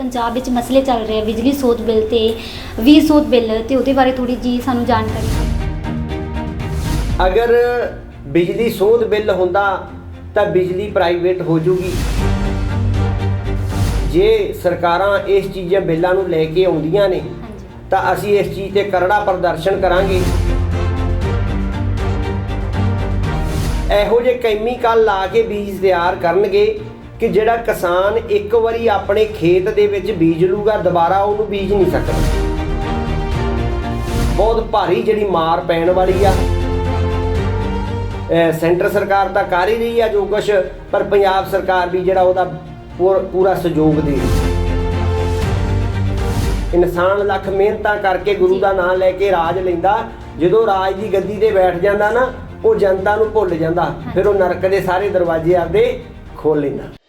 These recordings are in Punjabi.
ਪੰਜਾਬ ਵਿੱਚ ਮਸਲੇ ਚੱਲ ਰਹੇ ਆ ਬਿਜਲੀ ਸੋਧ ਬਿੱਲ ਤੇ 20 ਸੋਧ ਬਿੱਲ ਤੇ ਉਹਦੇ ਬਾਰੇ ਥੋੜੀ ਜੀ ਸਾਨੂੰ ਜਾਣਕਾਰੀ ਅਗਰ ਬਿਜਲੀ ਸੋਧ ਬਿੱਲ ਹੁੰਦਾ ਤਾਂ ਬਿਜਲੀ ਪ੍ਰਾਈਵੇਟ ਹੋ ਜੂਗੀ। ਜੇ ਸਰਕਾਰਾਂ ਇਸ ਚੀਜ਼ਾਂ ਬਿੱਲਾਂ ਨੂੰ ਲੈ ਕੇ ਆਉਂਦੀਆਂ ਨੇ ਹਾਂਜੀ। ਤਾਂ ਅਸੀਂ ਇਸ ਚੀਜ਼ ਤੇ ਕਰੜਾ ਪ੍ਰਦਰਸ਼ਨ ਕਰਾਂਗੇ। ਇਹੋ ਜਿਹੇ ਕੈਮੀਕਲ ਲਾ ਕੇ ਬੀਜ ਤਿਆਰ ਕਰਨਗੇ ਕਿ ਜਿਹੜਾ ਕਿਸਾਨ ਇੱਕ ਵਾਰੀ ਆਪਣੇ ਖੇਤ ਦੇ ਵਿੱਚ ਬੀਜ ਲੂਗਾ ਦੁਬਾਰਾ ਉਹਨੂੰ ਬੀਜ ਨਹੀਂ ਸਕਦਾ। ਬਹੁਤ ਭਾਰੀ ਜਿਹੜੀ ਮਾਰ ਪੈਣ ਵਾਲੀ ਆ। ਸੈਂਟਰ ਸਰਕਾਰ ਤਾਂ ਕਰ ਹੀ ਰਹੀ ਆ ਜੋ ਕੁਛ ਪਰ ਪੰਜਾਬ ਸਰਕਾਰ ਵੀ ਜਿਹੜਾ ਉਹਦਾ ਪੂਰ- ਪੂਰਾ ਸਹਿਯੋਗ ਦੇ ਇਨਸਾਨ ਲੱਖ ਮਿਹਨਤਾਂ ਕਰਕੇ ਗੁਰੂ ਦਾ ਨਾਮ ਲੈ ਕੇ ਰਾਜ ਲੈਂਦਾ। ਜਦੋਂ ਰਾਜ ਦੀ ਗੱਦੀ ਤੇ ਬੈਠ ਜਾਂਦਾ ਨਾ ਉਹ ਜਨਤਾ ਨੂੰ ਭੁੱਲ ਜਾਂਦਾ। ਫਿਰ ਉਹ ਨਰਕ ਦੇ ਸਾਰੇ ਦਰਵਾਜ਼ੇ ਆਪਦੇ ਖੋਲ ਲੈਂਦਾ।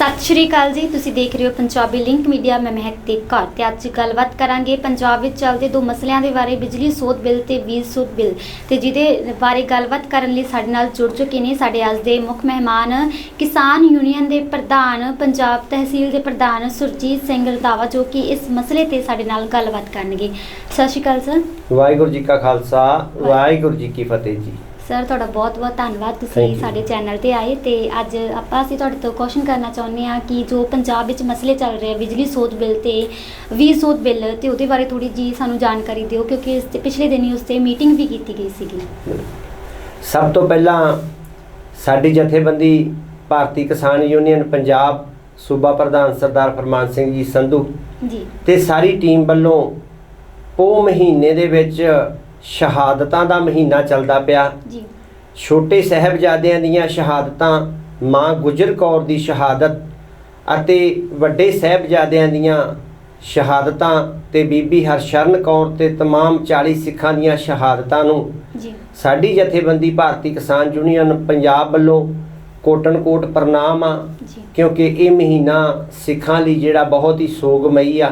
ਸਤਿ ਸ਼੍ਰੀ ਅਕਾਲ ਜੀ, ਤੁਸੀਂ ਦੇਖ ਰਹੇ ਹੋ ਪੰਜਾਬੀ ਲਿੰਕ ਮੀਡੀਆ ਮੈਂ ਮਹਿਕਦੀਪ ਕੌਰ ਤੇ ਅੱਜ ਗੱਲਬਾਤ ਕਰਾਂਗੇ ਪੰਜਾਬ ਵਿੱਚ ਚੱਲਦੇ ਦੋ ਮਸਲਿਆਂ ਦੇ ਬਾਰੇ, ਬਿਜਲੀ ਸੋਧ ਬਿੱਲ ਤੇ 20 ਸੋਧ ਬਿੱਲ ਤੇ ਜਿਹਦੇ ਬਾਰੇ ਗੱਲਬਾਤ ਕਰਨ ਲਈ ਸਾਡੇ ਨਾਲ ਜੁੜ ਚੁੱਕੇ ਨੇ ਸਾਡੇ ਅੱਜ ਦੇ ਮੁੱਖ ਮਹਿਮਾਨ ਕਿਸਾਨ ਯੂਨੀਅਨ ਦੇ ਪ੍ਰਧਾਨ, ਪੰਜਾਬ ਤਹਿਸੀਲ ਦੇ ਪ੍ਰਧਾਨ ਸੁਰਜੀਤ ਸਿੰਘ ਰੰਧਾਵਾ, ਜੋ ਕਿ ਇਸ ਮਸਲੇ ਤੇ ਸਾਡੇ ਨਾਲ ਗੱਲਬਾਤ ਕਰਨਗੇ। ਸਤਿ ਸ਼੍ਰੀ ਅਕਾਲ, ਸਰ। ਵਾਹਿਗੁਰੂ ਜੀ ਕਾ ਖਾਲਸਾ, ਵਾਹਿਗੁਰੂ ਜੀ ਕੀ ਫਤਿਹ ਜੀ। ਸਰ ਤੁਹਾਡਾ ਬਹੁਤ-ਬਹੁਤ ਧੰਨਵਾਦ Thank ਤੁਸੀਂ you. ਸਾਡੇ ਚੈਨਲ ਤੇ ਆਏ ਤੇ ਅੱਜ ਆਪਾਂ ਅਸੀਂ ਤੁਹਾਡੇ ਤੋਂ ਕੁਐਸਚਨ ਕਰਨਾ ਚਾਹੁੰਦੇ ਹਾਂ ਕਿ ਜੋ ਪੰਜਾਬ ਵਿੱਚ ਮਸਲੇ ਚੱਲ ਰਹੇ ਆ ਬਿਜਲੀ ਸੋਧ ਬਿੱਲ ਤੇ 20 ਸੋਧ ਬਿੱਲ ਤੇ ਉਹਦੇ ਬਾਰੇ ਥੋੜੀ ਜੀ ਸਾਨੂੰ ਜਾਣਕਾਰੀ ਦਿਓ ਕਿਉਂਕਿ ਇਸ ਤੇ ਪਿਛਲੇ ਦਿਨੀ ਉਸ ਤੇ ਮੀਟਿੰਗ ਵੀ ਕੀਤੀ ਗਈ ਸੀਗੀ ਸਭ ਤੋਂ ਪਹਿਲਾਂ ਸਾਡੀ ਜਥੇਬੰਦੀ ਭਾਰਤੀ ਕਿਸਾਨ ਯੂਨੀਅਨ ਪੰਜਾਬ ਸੂਬਾ ਪ੍ਰਧਾਨ ਸਰਦਾਰ ਫਰਮਾਨ ਸਿੰਘ ਜੀ ਸੰਧੂ ਜੀ ਤੇ ਸਾਰੀ ਟੀਮ ਵੱਲੋਂ ਉਹ ਮਹੀਨੇ ਦੇ ਵਿੱਚ ਸ਼ਹਾਦਤਾਂ ਦਾ ਮਹੀਨਾ ਚੱਲਦਾ ਪਿਆ ਜੀ ਛੋਟੇ ਸਾਹਿਬਜ਼ਾਦਿਆਂ ਦੀਆਂ ਸ਼ਹਾਦਤਾਂ ਮਾਂ ਗੁਜਰ ਕੌਰ ਦੀ ਸ਼ਹਾਦਤ ਅਤੇ ਵੱਡੇ ਸਾਹਿਬਜ਼ਾਦਿਆਂ ਦੀਆਂ ਸ਼ਹਾਦਤਾਂ ਤੇ ਬੀਬੀ ਹਰਸ਼ਰਨ ਕੌਰ ਤੇ तमाम 40 ਸਿੱਖਾਂ ਦੀਆਂ ਸ਼ਹਾਦਤਾਂ ਨੂੰ ਜੀ ਸਾਡੀ ਜਥੇਬੰਦੀ ਭਾਰਤੀ ਕਿਸਾਨ ਯੂਨੀਅਨ ਪੰਜਾਬ ਵੱਲੋਂ ਕੋਟਨ ਕੋਟ ਪ੍ਰਣਾਮ ਆ ਜੀ ਕਿਉਂਕਿ ਇਹ ਮਹੀਨਾ ਸਿੱਖਾਂ ਲਈ ਜਿਹੜਾ ਬਹੁਤ ਹੀ ਸੋਗਮਈ ਆ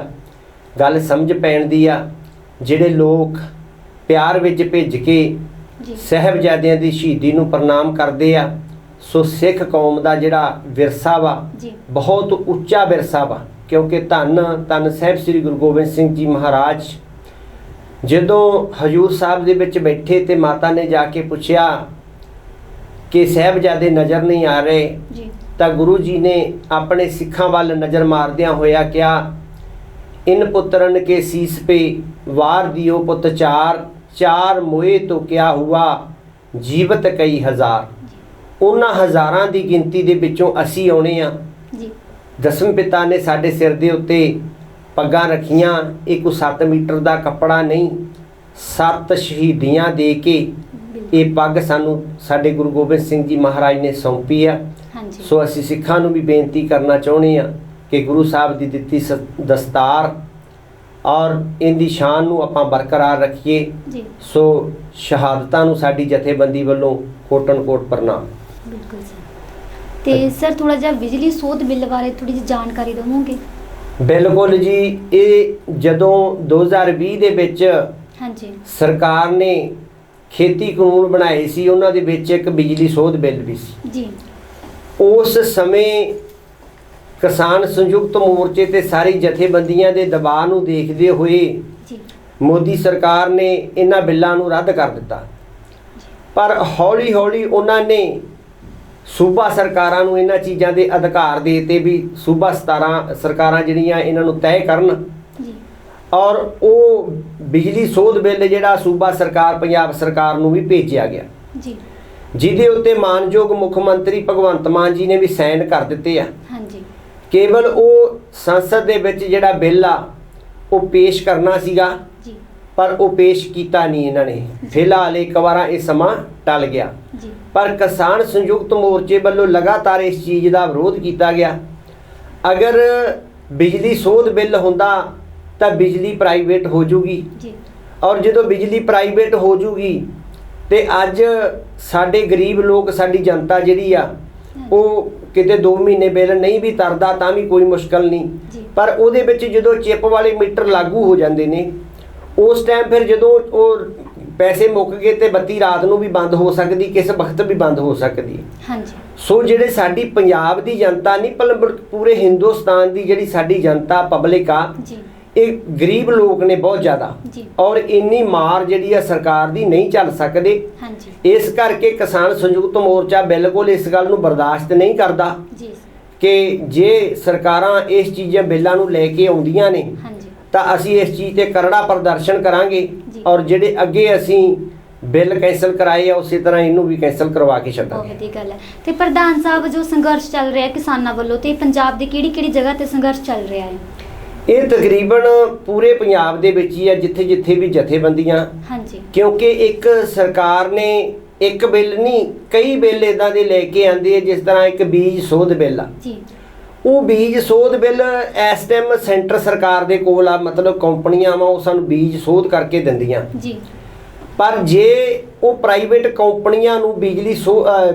ਗੱਲ ਸਮਝ ਪੈਣ ਦੀ ਆ ਜਿਹੜੇ ਲੋਕ ਪਿਆਰ ਵਿੱਚ ਭਿੱਜ ਕੇ ਸਹਿਬਜ਼ਾਦਿਆਂ ਦੀ ਸ਼ਹੀਦੀ ਨੂੰ ਪ੍ਰਣਾਮ ਕਰਦੇ ਆ ਸੋ ਸਿੱਖ ਕੌਮ ਦਾ ਜਿਹੜਾ ਵਿਰਸਾ ਵਾ ਬਹੁਤ ਉੱਚਾ ਵਿਰਸਾ ਵਾ ਕਿਉਂਕਿ ਧੰਨ ਧੰਨ ਸਾਹਿਬ ਸ੍ਰੀ ਗੁਰੂ ਗੋਬਿੰਦ ਸਿੰਘ ਜੀ ਮਹਾਰਾਜ। ਜਦੋਂ ਹਜੂਰ ਸਾਹਿਬ ਦੇ ਵਿੱਚ ਬੈਠੇ ਤੇ ਮਾਤਾ ਨੇ ਜਾ ਕੇ ਪੁੱਛਿਆ ਕਿ ਸਹਿਬਜ਼ਾਦੇ ਨਜ਼ਰ ਨਹੀਂ ਆ ਰਹੇ ਤਾਂ ਗੁਰੂ ਜੀ ਨੇ ਆਪਣੇ ਸਿੱਖਾਂ ਵੱਲ ਨਜ਼ਰ ਮਾਰਦਿਆਂ ਹੋਇਆ ਕਿਹਾ ਇਨ ਪੁੱਤਰਨ ਕੇ ਸੀਸ ਪੇ ਵਾਰ ਦਿਓ ਪੁੱਤ ਚਾਰ ਚਾਰ ਮੋਏ ਤੋਂ ਕਿਆ ਹੁਆ? ਜੀਵਤ ਕਈ ਹਜ਼ਾਰ। ਉਹਨਾਂ ਹਜ਼ਾਰਾਂ ਦੀ ਗਿਣਤੀ ਦੇ ਵਿੱਚੋਂ ਅਸੀਂ ਆਉਣੇ ਆ। ਜੀ। ਦਸਮ ਪਿਤਾ ਨੇ ਸਾਡੇ ਸਿਰ ਦੇ ਉੱਤੇ ਪੱਗਾਂ ਰੱਖੀਆਂ। ਇਹ ਕੋਈ 7 ਮੀਟਰ ਦਾ ਕੱਪੜਾ ਨਹੀਂ। ਸੱਤ ਸ਼ਹੀਦੀਆਂ ਦੇ ਕੇ ਇਹ ਪੱਗ ਸਾਨੂੰ ਸਾਡੇ ਗੁਰੂ ਗੋਬਿੰਦ ਸਿੰਘ ਜੀ ਮਹਾਰਾਜ ਨੇ ਸੌਂਪੀ ਆ। ਸੋ ਅਸੀਂ ਸਿੱਖਾਂ ਨੂੰ ਵੀ ਬੇਨਤੀ ਕਰਨਾ ਚਾਹੁੰਦੇ ਆ ਕਿ ਗੁਰੂ ਸਾਹਿਬ ਦੀ ਦਿੱਤੀ ਦਸਤਾਰ ਔਰ ਇਹਦੀ ਸ਼ਾਨ ਨੂੰ ਆਪਾਂ ਬਰਕਰਾਰ ਰੱਖੀਏ। ਜੀ। ਸੋ ਸ਼ਹਾਦਤਾਂ ਨੂੰ ਸਾਡੀ ਜਥੇਬੰਦੀ ਵੱਲੋਂ ਕੋਟਨ ਕੋਟ ਪ੍ਰਣਾਮ। ਬਿਲਕੁਲ ਸਰ। ਤੇ ਸਰ ਥੋੜਾ ਜਿਹਾ ਬਿਜਲੀ ਸੋਧ ਬਿੱਲ ਬਾਰੇ ਥੋੜੀ ਜਿਹੀ ਜਾਣਕਾਰੀ ਦਿਵੋਗੇ? ਬਿਲਕੁਲ ਜੀ ਇਹ ਜਦੋਂ 2020 ਦੇ ਵਿੱਚ ਹਾਂਜੀ। ਸਰਕਾਰ ਨੇ ਖੇਤੀ ਕਾਨੂੰਨ ਬਣਾਏ ਸੀ ਉਹਨਾਂ ਦੇ ਵਿੱਚ ਇੱਕ ਬਿਜਲੀ ਸੋਧ ਬਿੱਲ ਵੀ ਸੀ। ਜੀ। ਉਸ ਸਮੇਂ ਕਿਸਾਨ ਸੰਯੁਕਤ ਮੋਰਚੇ ਤੇ ਸਾਰੀ ਜਥੇਬੰਦੀਆਂ ਦੇ ਦਬਾਅ ਨੂੰ ਦੇਖਦੇ ਹੋਏ ਜੀ। ਮੋਦੀ ਸਰਕਾਰ ਨੇ ਇਹਨਾਂ ਬਿੱਲਾਂ ਨੂੰ ਰੱਦ ਕਰ ਦਿੱਤਾ। ਪਰ ਹੌਲੀ-ਹੌਲੀ ਉਹਨਾਂ ਨੇ ਸੂਬਾ ਸਰਕਾਰਾਂ ਨੂੰ ਇਹਨਾਂ ਚੀਜ਼ਾਂ ਦੇ ਅਧਿਕਾਰ ਦੇ ਤੇ ਵੀ ਸੂਬਾ 17 ਸਰਕਾਰਾਂ ਜਿਹੜੀਆਂ ਇਹਨਾਂ ਨੂੰ ਤੈਅ ਕਰਨ ਔਰ ਉਹ ਬਿਜਲੀ ਸੋਧ ਬਿੱਲ ਜਿਹੜਾ ਸੂਬਾ ਸਰਕਾਰ ਪੰਜਾਬ ਸਰਕਾਰ ਨੂੰ ਵੀ ਭੇਜਿਆ ਗਿਆ। ਜੀ। ਜਿਹਦੇ ਉੱਤੇ ਮਾਨਯੋਗ ਮੁੱਖ ਮੰਤਰੀ ਭਗਵੰਤ ਮਾਨ ਜੀ ਨੇ ਵੀ ਸਾਈਨ ਕਰ ਦਿੱਤੇ ਆ। ਹਾਂਜੀ। ਕੇਵਲ ਉਹ ਸੰਸਦ ਦੇ ਵਿੱਚ ਜਿਹੜਾ ਬਿੱਲ ਆ ਉਹ ਪੇਸ਼ ਕਰਨਾ ਸੀਗਾ। ਜੀ। ਪਰ ਉਹ ਪੇਸ਼ ਕੀਤਾ ਨਹੀਂ ਇਹਨਾਂ ਨੇ। ਫਿਲਹਾਲ ਇੱਕ ਵਾਰਾ ਇਹ ਸਮਾਂ ਟਲ ਗਿਆ। ਜੀ। ਪਰ ਕਿਸਾਨ ਸੰਯੁਕਤ ਮੋਰਚੇ ਵੱਲੋਂ ਲਗਾਤਾਰ ਇਸ ਚੀਜ਼ ਦਾ ਵਿਰੋਧ ਕੀਤਾ ਗਿਆ। ਅਗਰ ਬਿਜਲੀ ਸੋਧ ਬਿੱਲ ਹੁੰਦਾ ਤਾਂ ਬਿਜਲੀ ਪ੍ਰਾਈਵੇਟ ਹੋ ਜੂਗੀ। ਜੀ। ਔਰ ਜਦੋਂ ਬਿਜਲੀ ਪ੍ਰਾਈਵੇਟ ਹੋ ਜੂਗੀ ਤੇ ਅੱਜ ਸਾਡੇ ਗਰੀਬ ਲੋਕ ਸਾਡੀ ਜਨਤਾ ਜਿਹੜੀ ਆ ਉਹ ਕਿਤੇ 2 ਮਹੀਨੇ ਬਿੱਲ ਨਹੀਂ ਵੀ ਤਰਦਾ ਤਾਂ ਵੀ ਕੋਈ ਮੁਸ਼ਕਲ ਨਹੀਂ। ਪਰ ਉਹਦੇ ਵਿੱਚ ਜਦੋਂ ਚਿਪ ਵਾਲੇ ਮੀਟਰ ਲਾਗੂ ਹੋ ਜਾਂਦੇ ਨੇ ਉਸ ਟਾਈਮ ਫਿਰ ਜਦੋਂ ਉਹ ਪੈਸੇ ਮੁੱਕ ਗਏ ਤੇ ਬੱਤੀ ਰਾਤ ਨੂੰ ਵੀ ਬੰਦ ਹੋ ਸਕਦੀ ਕਿਸ ਵਕਤ ਵੀ ਬੰਦ ਹੋ ਸਕਦੀ ਹਾਂਜੀ। ਸੋ ਜਿਹੜੇ ਸਾਡੀ ਪੰਜਾਬ ਦੀ ਜਨਤਾ ਨਹੀਂ ਪਰ ਪੂਰੇ ਹਿੰਦੁਸਤਾਨ ਦੀ ਜਿਹੜੀ ਸਾਡੀ ਜਨਤਾ ਪਬਲਿਕ ਆ ਜੀ। ਇਹ ਗਰੀਬ ਲੋਕ ਨੇ ਬਹੁਤ ਜ਼ਿਆਦਾ। ਔਰ ਇੰਨੀ ਮਾਰ ਜਿਹੜੀ ਆ ਸਰਕਾਰ ਦੀ ਨਹੀਂ ਚੱਲ ਸਕਦੇ। ਹਾਂਜੀ। ਇਸ ਕਰਕੇ ਕਿਸਾਨ ਸੰਯੁਕਤ ਮੋਰਚਾ ਬਿਲਕੁਲ ਇਸ ਗੱਲ ਨੂੰ ਬਰਦਾਸ਼ਤ ਨਹੀਂ ਕਰਦਾ ਜੀ ਕਿ ਜੇ ਸਰਕਾਰਾਂ ਇਸ ਚੀਜ਼ਾਂ ਬਿੱਲਾਂ ਨੂੰ ਲੈ ਕੇ ਆਉਂਦੀਆਂ ਨੇ ਹਾਂਜੀ। ਤਾਂ ਅਸੀਂ ਇਸ ਚੀਜ਼ ਤੇ ਕਰੜਾ ਪ੍ਰਦਰਸ਼ਨ ਕਰਾਂਗੇ। ਔਰ ਜਿਹੜੇ ਅੱਗੇ ਅਸੀਂ ਬਿੱਲ ਕੈਂਸਲ ਕਰਾਏ ਆ ਉਸੇ ਤਰ੍ਹਾਂ ਇਹਨੂੰ ਵੀ ਕੈਂਸਲ ਕਰਵਾ ਕੇ ਬਹੁਤ ਛੱਡਾਂਗੇ। ਵਧੀਆ ਗੱਲ ਹੈ। ਤੇ ਪ੍ਰਧਾਨ ਸਾਹਿਬ ਜੋ ਸੰਘਰਸ਼ ਚੱਲ ਰਿਹਾ ਕਿਸਾਨਾਂ ਵੱਲੋਂ ਤੇ ਪੰਜਾਬ ਦੀ ਕਿਹੜੀ ਕਿਹੜੀ ਜਗ੍ਹਾ ਤੇ ਸੰਘਰਸ਼ ਚੱਲ ਰਿਹਾ ਹੈ? ਇਹ ਤਕਰੀਬਨ ਪੂਰੇ ਪੰਜਾਬ ਦੇ ਵਿੱਚ ਹੀ ਆ ਜਿੱਥੇ ਜਿੱਥੇ ਵੀ ਜਥੇਬੰਦੀਆਂ। ਹਾਂਜੀ। ਕਿਉਂਕਿ ਇੱਕ ਸਰਕਾਰ ਨੇ ਇੱਕ ਬਿੱਲ ਨਹੀਂ ਕਈ ਬਿੱਲ ਇਦਾਂ ਦੇ ਲੈ ਕੇ ਆਂਦੇ ਆ ਜਿਸ ਤਰ੍ਹਾਂ ਇੱਕ ਬੀਜ ਸੋਧ ਬਿੱਲ ਆ। ਜੀ। ਉਹ ਬੀਜ ਸੋਧ ਬਿੱਲ ਇਸ ਟਾਈਮ ਸੈਂਟਰ ਸਰਕਾਰ ਦੇ ਕੋਲ ਆ ਮਤਲਬ ਕੰਪਨੀਆਂ ਵਾ ਉਹ ਸਾਨੂੰ ਬੀਜ ਸੋਧ ਕਰਕੇ ਦਿੰਦੀਆਂ। ਜੀ। ਪਰ ਜੇ ਉਹ ਪ੍ਰਾਈਵੇਟ ਕੰਪਨੀਆਂ ਨੂੰ ਬਿਜਲੀ